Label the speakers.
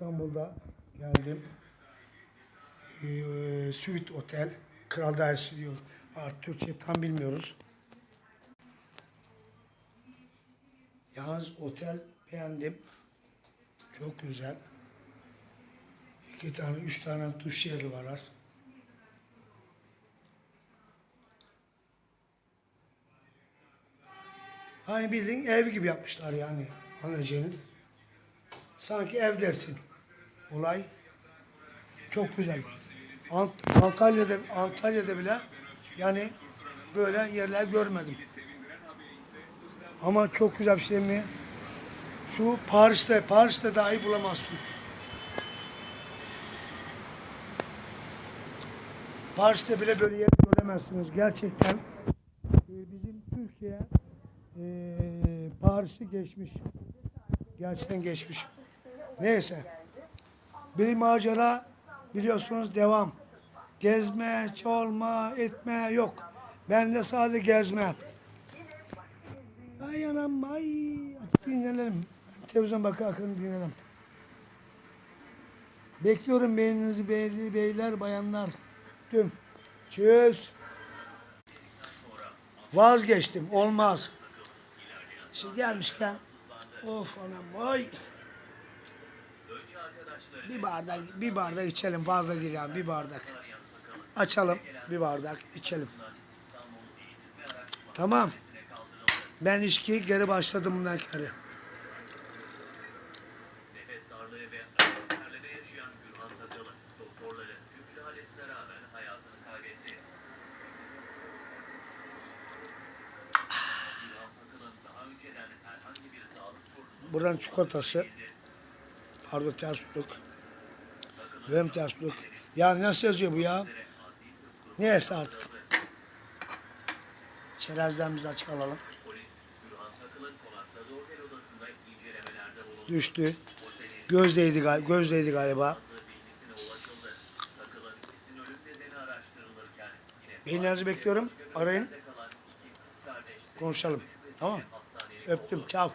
Speaker 1: İstanbul'da geldim. Ee, Suite Otel. Kral Dairesi diyor. Artık Türkçe tam bilmiyoruz. Yalnız otel beğendim. Çok güzel. İki tane, üç tane duş yeri var. Hani bildiğin ev gibi yapmışlar yani anlayacağınız. Sanki ev dersin. Olay çok güzel. Ant- Antalya'da Antalya'da bile yani böyle yerler görmedim. Ama çok güzel bir şey mi? Şu Paris'te, Paris'te dahi bulamazsın. Paris'te bile böyle yer göremezsiniz. Gerçekten e, bizim Türkiye e, Paris'i geçmiş. Gerçekten geçmiş. Neyse. Bir macera biliyorsunuz devam. Gezme, çalma, etme yok. Bende sadece gezme. Ay anam ay. Dinlenelim. Televizyon bakı akın dinlenelim. Bekliyorum beğeninizi beyli, beyler, bayanlar. Tüm. Çöz. Vazgeçtim. Olmaz. Şimdi gelmişken of anam ay. Bir bardak bir bardak içelim fazla değil yani bir bardak. Açalım bir bardak içelim. Tamam. Ben içkiyi geri başladım bundan
Speaker 2: sorunu
Speaker 1: Buradan çikolatası. Pardon ters tutuk. Benim ters tutuk. Ya nasıl yazıyor bu ya? Neyse artık. Çerezden biz açık alalım. Düştü. Gözdeydi, gal gözdeydi galiba. Beyinlerinizi bekliyorum. Arayın. Konuşalım. Tamam. Öptüm. Çao.